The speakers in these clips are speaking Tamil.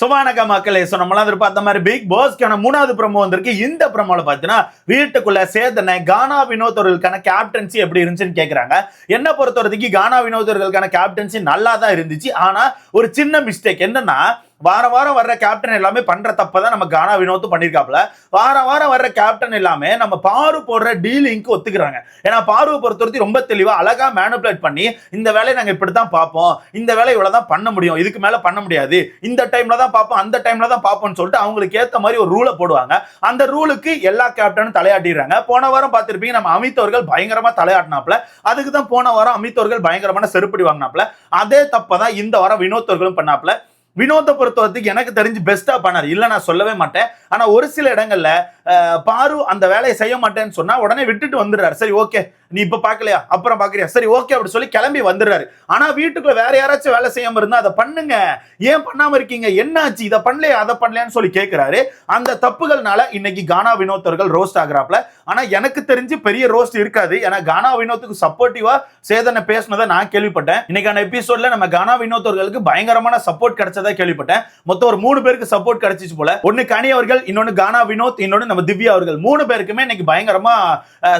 சுவானக மக்களே ஸோ நம்மளாம் இருப்போம். அந்த மாதிரி பிக் பாஸ்க்கான மூணாவது ப்ரமோ வந்திருக்கு. இந்த ப்ரமோவில் பார்த்தீங்கன்னா வீட்டுக்குள்ள சேதனை கானா வினோதர்களுக்கான கேப்டன்சி எப்படி இருந்துச்சுன்னு கேட்குறாங்க என்ன பொறுத்த வரைக்கும் கானா வினோதர்களுக்கான கேப்டன்சி நல்லா தான் இருந்துச்சு. ஆனால் ஒரு சின்ன மிஸ்டேக் என்னன்னா வாரம் வாரம் வர்ற கேப்டன் எல்லாமே பண்ற தப்பை தான் நம்ம கானா வினோத்தும் பண்ணியிருக்காப்ல வாரம் வாரம் வர்ற கேப்டன் எல்லாமே நம்ம பாரு போடுற டீலிங்க்கு ஒத்துக்கிறாங்க. ஏன்னா பாருவை பொறுத்த வரைக்கும் ரொம்ப தெளிவா அழகா மேனுபுலேட் பண்ணி இந்த வேலையை நாங்க இப்படி தான் பார்ப்போம். இந்த வேலை இவ்வளவு தான் பண்ண முடியும். இதுக்கு மேல பண்ண முடியாது. இந்த டைம்ல தான் பார்ப்போம். அந்த டைம்ல தான் பார்ப்போம்னு சொல்லிட்டு அவங்களுக்கு ஏத்த மாதிரி ஒரு ரூலை போடுவாங்க. அந்த ரூலுக்கு எல்லா கேப்டனும் தலையாட்டிடுறாங்க. போன வாரம் பார்த்திருப்பீங்க நம்ம அமித் அவர்கள் பயங்கரமா தலையாட்டினாப்ல அதுக்கு தான் போன வாரம் அமித் அவர்கள் பயங்கரமான செருப்படி வாங்கினாப்ல அதே தப்பை தான் இந்த வாரம் வினோத் அவர்களும் பண்ணாப்ல வினோத்தை பொறுத்த வரைக்கும் எனக்கு தெரிஞ்சு பெஸ்ட்டாக பண்ணார். இல்லை நான் சொல்லவே மாட்டேன். ஆனால் ஒரு சில இடங்களில் பாரு அந்த வேலையை செய்ய மாட்டேன்னு சொன்னா உடனே விட்டுட்டு வந்துடுறாரு. சரி ஓகே. நீ இப்ப பாக்கலையா? அப்புறம் பாக்குறியா? சரி ஓகே அப்படி சொல்லி கிளம்பி வந்துடுறாரு. ஆனா வீட்டுக்குள்ள வேற யாராச்சும் வேலை செய்யாம இருந்தா அதை பண்ணுங்க. ஏன் பண்ணாம இருக்கீங்க? என்னாச்சு? இதை பண்ணலையா? அதை பண்ணலையான்னு சொல்லி கேட்கிறாரு அந்த தப்புகள்னால இன்னைக்கு கானா வினோத்தர்கள் ரோஸ்ட் ஆகுறாப்ல ஆனா எனக்கு தெரிஞ்சு பெரிய ரோஸ்ட் இருக்காது. ஏன்னா கானா வினோத்துக்கு சப்போர்ட்டிவா சேதனை பேசினதை நான் கேள்விப்பட்டேன். இன்னைக்கான எபிசோட்ல நம்ம கானா வினோத்தர்களுக்கு பயங்கரமான சப்போர்ட் கிடைச்சதா கேள்விப்பட்டேன். மொத்தம் ஒரு மூணு பேருக்கு சப்போர்ட் கிடைச்சிச்சு போல. ஒன்னு கனி அவர்கள் இன்னொன்னு கானா வினோத் இன்னொன்னு நம்ம திவ்யா அவர்கள் மூணு பேருக்குமே இன்னைக்கு பயங்கரமா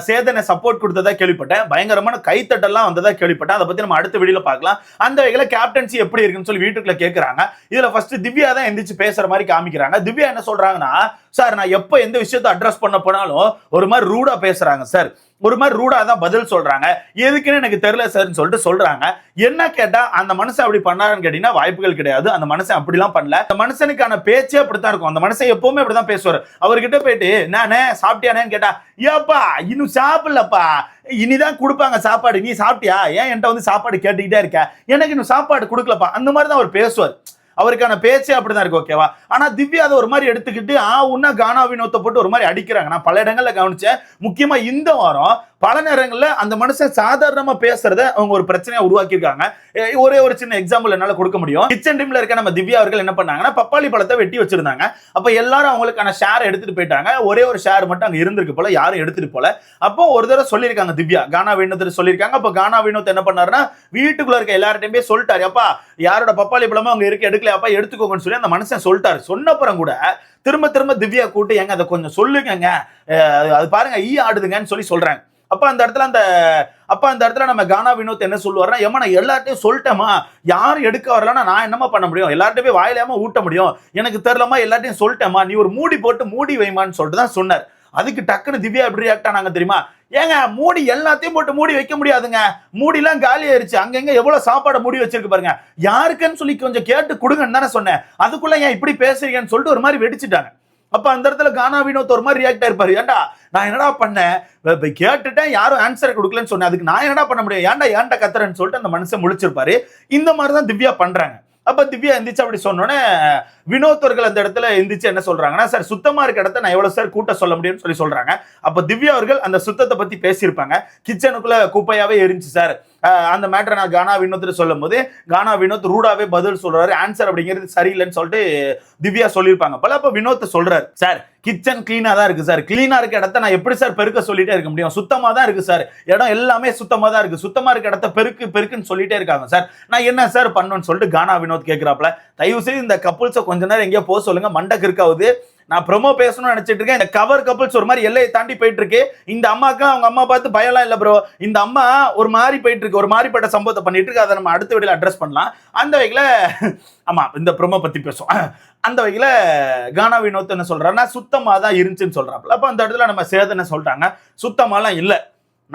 சேதனை சப்போர்ட் கொடுத்ததா கேள்விப்பட்டேன். பயங்கரமான கைத்தட்டெல்லாம் வந்ததா கேள்விப்பட்டேன். அதை பத்தி நம்ம அடுத்த வீடியோல பார்க்கலாம். அந்த வகையில கேப்டன்சி எப்படி இருக்குன்னு சொல்லி வீட்டுக்குள்ள கேட்கறாங்க இதுல ஃபர்ஸ்ட் திவ்யா தான் எந்திரிச்சு பேசுற மாதிரி காமிக்கிறாங்க. திவ்யா என்ன சொல்றாங்கன்னா சார் நான் எப்போ எந்த விஷயத்தை அட்ரஸ் பண்ண போனாலும் ஒரு மாதிரி ரூடா பேசுறாங்க சார் ஒரு மாதிரி ரூடா தான் பதில் சொல்றாங்க. எதுக்குன்னு எனக்கு தெரியல சார்னு சொல்லிட்டு சொல்றாங்க. என்ன கேட்டா அந்த மனுஷன் அப்படி பண்ணாருன்னு கேட்டீங்கன்னா வாய்ப்புகள் கிடையாது. அந்த மனுஷன் அப்படிலாம் பண்ணல. அந்த மனுஷனுக்கான பேச்சே அப்படித்தான் இருக்கும். அந்த மனுஷன் எப்பவுமே அப்படிதான் பேசுவார். அவர்கிட்ட போயிட்டு நானே சாப்பிட்டியானேன்னு கேட்டா ஏப்பா இன்னும் சாப்பிடலப்பா. இனிதான் கொடுப்பாங்க சாப்பாடு. நீ சாப்பிட்டியா? ஏன் என்கிட்ட வந்து சாப்பாடு கேட்டுக்கிட்டே இருக்க? எனக்கு இன்னும் சாப்பாடு கொடுக்கலப்பா. அந்த மாதிரி தான் அவர் பேசுவார். அவருக்கான பேச்சே அப்படிதான் இருக்கு ஓகேவா ஆனா திவ்யா அதை ஒரு மாதிரி எடுத்துக்கிட்டு ஆ உன்ன கானா வினோத்தை போட்டு ஒரு மாதிரி அடிக்கிறாங்க. நான் பல இடங்கள்ல கவனிச்சேன். முக்கியமா இந்த வாரம் பல நேரங்களில் அந்த மனுஷன் சாதாரணமா பேசுறத அவங்க ஒரு பிரச்சனையை உருவாக்கியிருக்காங்க. ஏ, ஒரே ஒரு சின்ன எக்ஸாம்பிள் என்னால கொடுக்க முடியும். கிச்சன் டீம்ல இருக்க நம்ம திவ்யா அவர்கள் என்ன பண்ணாங்கன்னா பப்பாளி பழத்தை வெட்டி வச்சிருந்தாங்க. அப்ப எல்லாரும் அவங்களுக்கான ஷேர் எடுத்துட்டு போயிட்டாங்க. ஒரே ஒரு ஷேர் மட்டும் அங்க இருந்திருக்கு போல யாரும் எடுத்துட்டு போல. அப்போ ஒரு தடவை சொல்லியிருக்காங்க திவ்யா. கானா வினோத் சொல்லியிருக்காங்க. அப்போ கானா வினோத் என்ன பண்ணாருன்னா வீட்டுக்குள்ள இருக்க எல்லார்டையுமே சொல்லிட்டாரு. அப்பா யாரோட பப்பாளி பழமும் அவங்க இருக்க எடுக்கலையாப்பா எடுத்துக்கோங்கன்னு சொல்லி அந்த மனுஷன் சொல்லிட்டாரு. சொன்னப்புறம் கூட திரும்ப திரும்ப திவ்யா கூட்டு எங்க அதை கொஞ்சம் சொல்லுங்கங்க. அது- பாருங்க ஈ ஆடுதுங்கன்னு சொல்லி சொல்றாங்க. அப்ப அந்த இடத்துல அந்த அப்ப அந்த இடத்துல நம்ம கானா வினோத் என்ன சொல்லுவார்னா ஏமா நான் எல்லார்ட்டையும் சொல்லிட்டேமா யாரும் எடுக்க வரலன்னா நான் என்னமா பண்ண முடியும்? எல்லார்ட்டையும் போய் வாயிலாம ஊட்ட முடியும்? எனக்கு தெரியலமா எல்லார்ட்டையும் சொல்லிட்டேமா நீ ஒரு மூடி போட்டு மூடி வைமான்னு சொல்லிட்டு தான் சொன்னார். அதுக்கு டக்குன்னு திவ்யா எப்படி ரியாக்ட் ஆனாங்க தெரியுமா? ஏங்க மூடி எல்லாத்தையும் போட்டு மூடி வைக்க முடியாதுங்க. மூடிலாம் காலி ஆயிருச்சு. அங்கங்க எவ்வளவு சாப்பாடு மூடி வச்சிருக்கு பாருங்க. யாருக்குன்னு சொல்லி கொஞ்சம் கேட்டு கொடுங்கன்னு தானே சொன்னேன். அதுக்குள்ள ஏன் இப்படி பேசுறீங்கன்னு சொல்லிட்டு ஒரு மாதிரி வெடிச்சிட்டாங்க. அப்ப அந்த இடத்துல கானா வினோத் ஒரு மாதிரி ரியாக்ட் ஆயிருப்பாரு. ஏன்டா நான் என்னடா பண்ணேன்? கேட்டுட்டேன் யாரும் ஆன்சர் கொடுக்கலன்னு சொன்னேன். அதுக்கு நான் என்னடா பண்ண முடியும்? ஏன்டா ஏன்டா கத்துறேன்னு சொல்லிட்டு அந்த மனுஷன் முழிச்சிருப்பாரு. இந்த மாதிரி தான் திவ்யா பண்றாங்க. அப்ப திவ்யா எந்திரிச்சு அப்படி சொன்னோன்னே வினோத் அவர்கள் அந்த இடத்துல எந்திரிச்சு என்ன சொல்றாங்கன்னா சார் சுத்தமா இருக்க இடத்த நான் எவ்வளவு சார் கூட்ட சொல்ல முடியும்னு சொல்லி சொல்றாங்க. அப்ப திவ்யா அவர்கள் அந்த சுத்தத்தை பத்தி பேசியிருப்பாங்க. கிச்சனுக்குள்ள குப்பையாவே எரிஞ்சு சார் அந்த மேட்டரை நான் கானா வினோத் சொல்லும் போது கானா வினோத் ரூடாவே பதில் சொல்றாரு. ஆன்சர் அப்படிங்கிறது சரியில்லைன்னு சொல்லிட்டு திவ்யா சொல்லியிருப்பாங்க பல. அப்ப வினோத் சொல்றாரு சார் கிச்சன் கிளீனா தான் இருக்கு சார் கிளீனா இருக்க இடத்த நான் எப்படி சார் பெருக்க சொல்லிட்டே இருக்க முடியும்? சுத்தமா தான் இருக்கு சார் இடம் எல்லாமே சுத்தமா தான் இருக்கு. சுத்தமா இருக்க இடத்த பெருக்கு பெருக்குன்னு சொல்லிட்டே இருக்காங்க சார் நான் என்ன சார் பண்ணணும்னு சொல்லிட்டு கானா வினோத் கேட்கிறாப்ல தயவு செய்து இந்த கப்புள்ஸை கொஞ்ச நேரம் எங்கேயோ போக சொல்லுங்க. மண்டக்கு இருக்காவது நான் ப்ரொமோ பேசணும்னு நினைச்சிட்டு இருக்கேன். இந்த கவர் கப்பல்ஸ் ஒரு மாதிரி எல்லையை தாண்டி போயிட்டு இருக்கு இந்த அம்மாக்கு அவங்க அம்மா பார்த்து பயம்லாம் இல்லை ப்ரோ இந்த அம்மா ஒரு மாதிரி போயிட்டு இருக்கு ஒரு மாதிரிப்பட்ட சம்பவத்தை பண்ணிட்டு இருக்கு. அதை நம்ம அடுத்த வீடியோ அட்ரஸ் பண்ணலாம். அந்த வகையில் ஆமா இந்த ப்ரோமோ பத்தி பேசுவோம். அந்த வகையில் கானா வினோத் என்ன சொல்றாருன்னா சுத்தமாக தான் இருந்துச்சுன்னு சொல்றாப்புல. அப்போ அந்த இடத்துல நம்ம சேதனை சொல்லிட்டாங்க சுத்தமாலாம் இல்லை.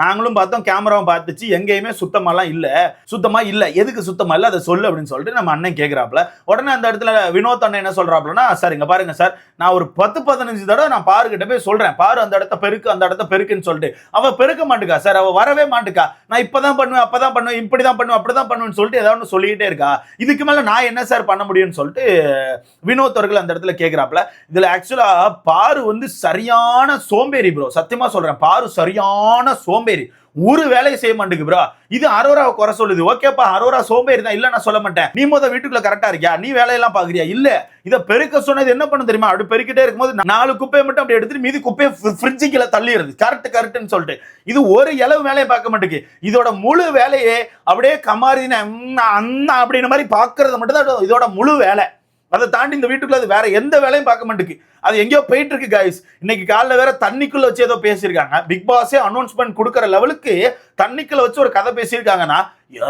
நாங்களும் பார்த்தோம் கேமராவும் பார்த்துச்சு எங்கேயுமே சுத்தமாலாம் இல்லை. சுத்தமாக இல்லை. எதுக்கு சுத்தமாக இல்லை? அதை சொல்லு அப்படின்னு சொல்லிட்டு நம்ம அண்ணன் கேட்குறாப்புல. உடனே அந்த இடத்துல வினோத் அண்ணன் என்ன சொல்கிறாப்புலன்னா சார் இங்கே பாருங்க சார் நான் ஒரு பத்து பதினஞ்சு தடவை நான் பாருக்கிட்ட போய் சொல்கிறேன் பாரு அந்த இடத்த பெருக்கு அந்த இடத்த பெருக்குன்னு சொல்லிட்டு. அவள் பெருக்க மாட்டுக்கா சார்? அவள் வரவே மாட்டுக்கா. நான் இப்பதான் பண்ணுவேன் அப்பதான் பண்ணுவேன் இப்படிதான் பண்ணுவேன் அப்படி தான் பண்ணுவேன்னு சொல்லிட்டு ஏதாவது ஒன்று சொல்லிக்கிட்டே இருக்கா. இதுக்கு மேலே நான் என்ன சார் பண்ண முடியும்னு சொல்லிட்டு வினோத் அவர்கள் அந்த இடத்துல கேட்குறாப்புல. இதில் ஆக்சுவலாக பாரு வந்து சரியான சோம்பேறி ப்ரோ சத்தியமாக சொல்கிறேன் பாரு சரியான சோம்பேறி ஒரு வேலையை செய்ய மாட்டேங்குது ப்ரோ இது அரோராவை குறை சொல்லுது. ஓகேப்பா அரோரா சோம்பேறி தான் இல்ல நான் சொல்ல மாட்டேன். நீ முத வீட்டுக்குள்ள கரெக்டா இருக்கியா? நீ வேலையெல்லாம் பாக்குறியா? இல்ல. இதை பெருக்க சொன்னது என்ன பண்ண தெரியுமா? அப்படி பெருக்கிட்டே இருக்கும்போது நாலு குப்பையை மட்டும் அப்படி எடுத்துட்டு மீதி குப்பையை ஃப்ரிட்ஜுக்குள்ள தள்ளிடுது கரெக்ட் கரெக்ட்னு சொல்லிட்டு. இது ஒரு இளவு வேலையை பார்க்க மாட்டேங்குது. இதோட முழு வேலையே அப்படியே கமாரின அண்ணா அப்படின்ற மாதிரி பாக்குறது மட்டும் தான் இதோட முழு வேலை. அதை தாண்டி இந்த வீட்டுக்குள்ள அது வேற எந்த வேலையும் பார்க்க மாட்டேங்குது. அது எங்கேயோ போயிட்டு இருக்கு கைஸ் இன்னைக்கு காலைல வேற தண்ணிக்குள்ள வச்சு ஏதோ பேசியிருக்காங்க. பிக் பாஸே அனௌன்ஸ்மெண்ட் கொடுக்குற லெவலுக்கு தண்ணிக்குள்ள வச்சு ஒரு கதை பேசியிருக்காங்கன்னா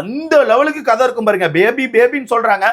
எந்த லெவலுக்கு கதை இருக்கும் பாருங்க. பேபி பேபின்னு சொல்றாங்க.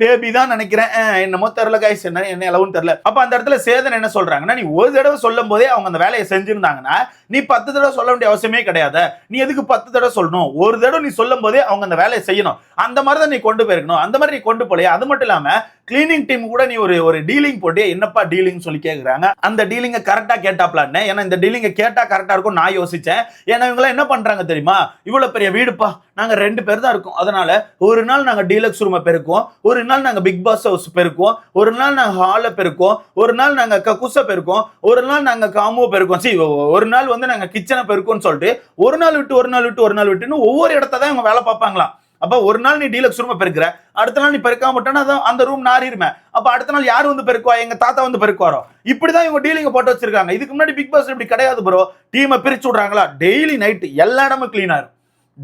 பேபி தான் நினைக்கிறேன். என்னமோ தெரில கைஸ் என்ன என்ன அளவுன்னு தெரில அப்போ அந்த இடத்துல சேதன் என்ன சொல்றாங்கன்னா நீ ஒரு தடவை சொல்லும் போதே அவங்க அந்த வேலையை செஞ்சிருந்தாங்கன்னா நீ பத்து தடவை சொல்ல வேண்டிய அவசியமே கிடையாது. நீ எதுக்கு பத்து தடவை சொல்லணும்? ஒரு தடவை நீ சொல்லும் போதே அவங்க அந்த வேலையை செய்யணும். அந்த மாதிரி தான் நீ கொண்டு போயிருக்கணும். அந்த மாதிரி நீ கொண்டு போலையா அது மட்டும் இல்லாமல் கிளீனிங் டீம் கூட நீ ஒரு ஒரு டீலிங் போட்டு என்னப்பா டீலிங் சொல்லி கேட்குறாங்க அந்த டீலிங்கை கரெக்டாக கேட்டாப்லான்னு ஏன்னா இந்த டீலிங்கை கேட்டால் கரெக்டாக இருக்கும் நான் யோசித்தேன் ஏன்னா இவங்களாம் என்ன பண்ணுறாங்க தெரியுமா? இவ்வளோ பெரிய வீடுப்பா. நாங்கள் ரெண்டு பேர் தான் இருக்கோம். அதனால ஒரு நாள் நாங்கள் டீலக்ஸ் ரூமை பெருக்குவோம். ஒரு நாள் நாங்கள் பிக் பாஸ் ஹவுஸ் பெருக்குவோம். ஒரு நாள் நாங்கள் ஹாலை பெருக்குவோம். ஒரு நாள் நாங்கள் கக்குசை பெருக்கோம் ஒரு நாள் நாங்கள் காமோ பெருக்கோம் சி ஒரு நாள் வந்து நாங்கள் கிச்சனை பெருக்கோம்னு சொல்லிட்டு ஒரு நாள் விட்டு ஒரு நாள் விட்டு ஒரு நாள் விட்டுன்னு ஒவ்வொரு இடத்த தான் இவங்க வேலை பார்ப்பாங்களாம். அப்ப ஒரு நாள் நீ டீலக்ஸ் ரூமை பெருக்கிற அடுத்த நாள் நீ பெருக்காம விட்டோன்னா அந்த ரூம் நாரிருமே அப்ப அடுத்த நாள் யார் வந்து பெருக்குவா? எங்க தாத்தா வந்து பெருக்குவாரோ? இப்படிதான் இவங்க டீலிங்க போட்டு வச்சிருக்காங்க. இதுக்கு முன்னாடி பிக் பாஸ் இப்படி கிடையாது ப்ரோ டீமை பிரிச்சு விடுறாங்களா? டெய்லி நைட் எல்லா இடமும் clean இருக்கும்.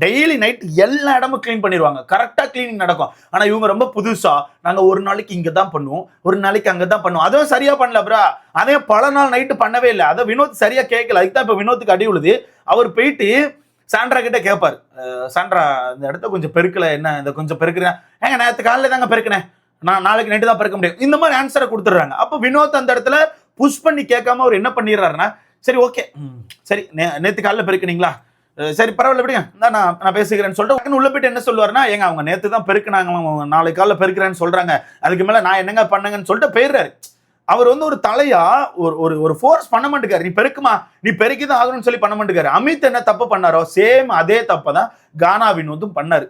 டெய்லி நைட் எல்லா இடமும் க்ளீன் பண்ணிடுவாங்க. கரெக்டாக க்ளீனிங் நடக்கும். ஆனால் இவங்க ரொம்ப புதுசாக நாங்கள் ஒரு நாளைக்கு இங்கே தான் பண்ணுவோம். ஒரு நாளைக்கு அங்கே தான் பண்ணுவோம். அதுவும் சரியாக பண்ணல ப்ரா அதே பல நாள் நைட்டு பண்ணவே இல்லை. அதை வினோத் சரியாக கேட்கல. அதுக்கு தான் இப்போ வினோத்துக்கு அடி உழுது. அவர் போயிட்டு சாண்ட்ரா கிட்ட கேட்பார் சாண்ட்ரா இந்த இடத்த கொஞ்சம் பெருக்கலை என்ன இந்த கொஞ்சம் பெருக்கிறேன் ஏங்க நேற்று காலையில் தாங்க பெருக்கினேன். நான் நாளைக்கு நைட்டு தான் பெருக்க முடியும். இந்த மாதிரி ஆன்சரை கொடுத்துட்றாங்க. அப்போ வினோத் அந்த இடத்துல புஷ் பண்ணி கேட்காம அவர் என்ன பண்ணிடுறாருன்னா சரி ஓகே சரி நே நேற்று காலையில் பெருக்குனீங்களா? சரி பரவாயில்ல விடுங்க. நான் நான் பேசுகிறேன்னு சொல்லிட்டு உடனே உள்ள போயிட்டு என்ன சொல்லுவாருன்னா ஏங்க அவங்க நேற்று தான் பெருக்குனாங்களாம் நாளைக்கு காலையில் பெருக்கிறேன்னு சொல்றாங்க. அதுக்கு மேலே நான் என்னங்க பண்ணுங்கன்னு சொல்லிட்டு போயிடுறாரு. அவர் வந்து ஒரு தலையா ஒரு ஒரு ஒரு ஃபோர்ஸ் பண்ண மாட்டேங்காரு நீ பெருக்குமா? நீ பெருக்கி தான் ஆகணும்னு சொல்லி பண்ண மாட்டேக்காரு அமித் என்ன தப்பு பண்ணாரோ சேம் அதே தப்பை தான் கானா வினோத்தும் பண்ணாரு.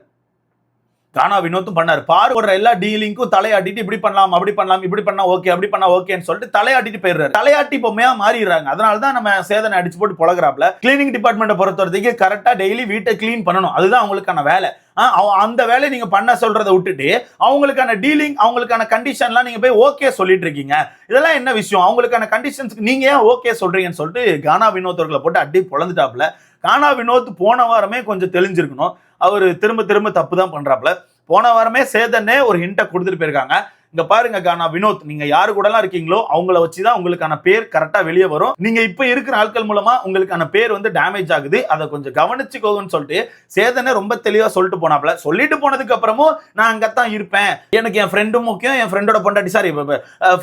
கானா வினோத்தும் பண்ணாரு. பார்வோடுற எல்லா டீலிங்க்கும் தலையாட்டிட்டு இப்படி பண்ணலாம் அப்படி பண்ணலாம் இப்படி பண்ணா ஓகே அப்படி பண்ணா ஓகேன்னு சொல்லிட்டு தலையாட்டிட்டு போயிடுறாரு. தலையாட்டி பொம்மையா மாறிடுறாங்க. அதனால தான் நம்ம சேதனை அடிச்சு போட்டு பொழகிறாப்ல கிளீனிங் டிபார்ட்மெண்ட்டை பொறுத்த வரைக்கும் கரெக்டா டெய்லி வீட்டை க்ளீன் பண்ணணும். அதுதான் அவங்களுக்கான வேலை. அவ- அந்த வேலையை நீங்க பண்ண சொல்றதை விட்டுட்டு அவங்களுக்கான டீலிங் அவங்களுக்கான கண்டிஷன்லாம் நீங்க போய் ஓகே சொல்லிட்டு இருக்கீங்க. இதெல்லாம் என்ன விஷயம்? அவங்களுக்கான கண்டிஷன்ஸ்க்கு நீங்க ஏன் ஓகே சொல்றீங்கன்னு சொல்லிட்டு கானா வினோத்தர்களை போட்டு அடி பொழந்துட்டாப்ல கானா வினோத் போன வாரமே கொஞ்சம் தெளிஞ்சிருக்கணும். அவர் திரும்ப திரும்ப தப்பு தான் பண்றாப்ல போன வாரமே சேதனே ஒரு ஹிண்டை கொடுத்துட்டு போயிருக்காங்க. இங்க பாருங்க கானா வினோத் நீங்க யாரு கூடலாம் இருக்கீங்களோ அவங்கள வச்சுதான் உங்களுக்கான பேர் கரெக்டா வெளியே வரும். நீங்க இப்ப இருக்கிற ஆட்கள் மூலமா உங்களுக்கான பேர் வந்து டேமேஜ் ஆகுது. அதை கொஞ்சம் கவனிச்சுக்கோங்கன்னு சொல்லிட்டு சேதனை ரொம்ப தெளிவா சொல்லிட்டு போனாப்ல சொல்லிட்டு போனதுக்கு அப்புறமும் நான் அங்கத்தான் இருப்பேன். எனக்கு என் ஃப்ரெண்டும் முக்கியம் என் ஃப்ரெண்டோட பொண்டாட்டி சாரி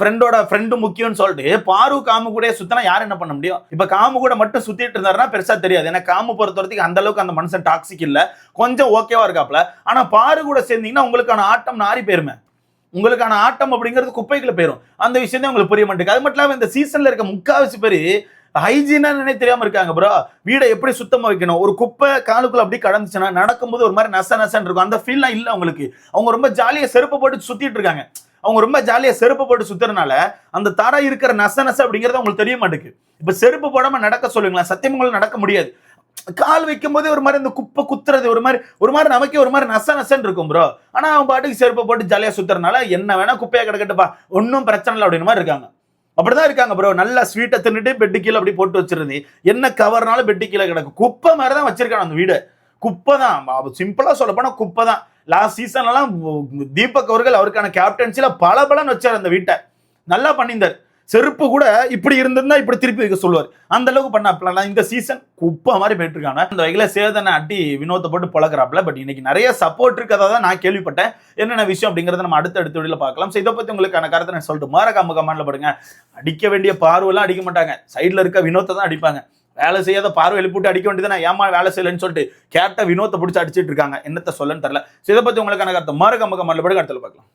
ஃப்ரெண்டோட ஃப்ரெண்டும் முக்கியம்னு சொல்லிட்டு பாரு காமு கூட சுத்தினா யார் என்ன பண்ண முடியும்? இப்ப காமு கூட மட்டும் சுத்திட்டு இருந்தாருன்னா பெருசா தெரியாது. ஏன்னா காமு பொறுத்த வரைக்கும் அந்த அளவுக்கு அந்த மனுஷன் டாக்ஸிக் இல்ல. கொஞ்சம் ஓகேவா இருக்காப்ல ஆனா பாரு கூட சேர்ந்தீங்கன்னா உங்களுக்கான ஆட்டம் நாரி போயிருமே. உங்களுக்கான ஆட்டம் அப்படிங்கிறது குப்பைக்குள்ள போயிடும் அந்த விஷயம் தான் உங்களுக்கு புரிய மாட்டேங்குது. அது மட்டும் இல்லாமல் இந்த சீசன்ல இருக்க முக்காவாசி பேர் ஹைஜீனா நினை தெரியாம இருக்காங்க ப்ரோ வீடை எப்படி சுத்தமா வைக்கணும்? ஒரு குப்பை காலுக்குள்ள அப்படி கடந்துச்சுன்னா நடக்கும்போது ஒரு மாதிரி நச நசன் இருக்கும். அந்த ஃபீல்லாம் இல்லை அவங்களுக்கு. அவங்க ரொம்ப ஜாலியா செருப்பு போட்டு சுத்திட்டு இருக்காங்க. அவங்க ரொம்ப ஜாலியாக செருப்பு போட்டு சுத்துறதுனால அந்த தர இருக்கிற நச நச அப்படிங்கிறது அவங்களுக்கு தெரிய மாட்டேங்குது. இப்போ செருப்பு போடாமல் நடக்க சொல்லுங்களேன். சத்தியமங்கலம் நடக்க முடியாது. கால் வைக்கும் போதே ஒரு மாதிரி இந்த குப்பை குத்துறது ஒரு மாதிரி ஒரு மாதிரி நமக்கே ஒரு மாதிரி நச நசன்னு இருக்கும் ப்ரோ ஆனால் அவன் பாட்டுக்கு செருப்பை போட்டு ஜாலியாக சுத்துறதுனால என்ன வேணா குப்பையாக கிடக்கட்டுப்பா ஒன்றும் பிரச்சனை இல்லை அப்படின்னு மாதிரி இருக்காங்க. அப்படிதான் இருக்காங்க ப்ரோ நல்லா ஸ்வீட்டை தின்னுட்டு பெட்டு கீழே அப்படி போட்டு வச்சிருந்து என்ன கவர்னாலும் பெட்டு கீழே கிடக்கும் குப்பை மாதிரி தான் வச்சிருக்காங்க அந்த வீடு. குப்பை தான் சிம்பிளாக சொல்ல போனால் குப்பை தான் லாஸ்ட் சீசன்லாம் தீபக் அவர்கள் அவருக்கான கேப்டன்சியில் பல பலன் வச்சார் அந்த வீட்டை. நல்லா பண்ணியிருந்தார். செருப்பு கூட இப்படி இருந்திருந்தா இப்படி திருப்பி வைக்க சொல்லுவார். அந்த அளவுக்கு பண்ணாப்ல இந்த சீசன் குப்பை மாதிரி போயிட்டு இருக்காங்க வகையில் வகையில சேதனை அடி வினோத்தை போட்டு பழகிறாப்ல பட் இன்னைக்கு நிறைய சப்போர்ட் இருக்கதா தான் நான் கேள்விப்பட்டேன். என்னென்ன விஷயம் அப்படிங்கறத நம்ம அடுத்த அடுத்த வீடியோல பார்க்கலாம். ஸோ இதை பத்தி உங்களுக்கான கருத்தை நான் சொல்லிட்டு. மாறக்காம கமெண்ட்ல படுங்க. அடிக்க வேண்டிய பார்வைலாம் அடிக்க மாட்டாங்க. சைடில் இருக்க வினோத்தை தான் அடிப்பாங்க. வேலை செய்யாத பார்வை எழுப்பிட்டு அடிக்க வேண்டியது நான் ஏமா வேலை செய்யலன்னு சொல்லிட்டு கேட்ட வினோத்தை பிடிச்சி அடிச்சிட்டு இருக்காங்க. என்னத்த சொல்லன்னு தெரியல. ஸோ இதை பற்றி உங்களுக்கான கருத்தை மாறக்காம கமெண்ட்ல படுங்க. அடுத்த பார்க்கலாம்.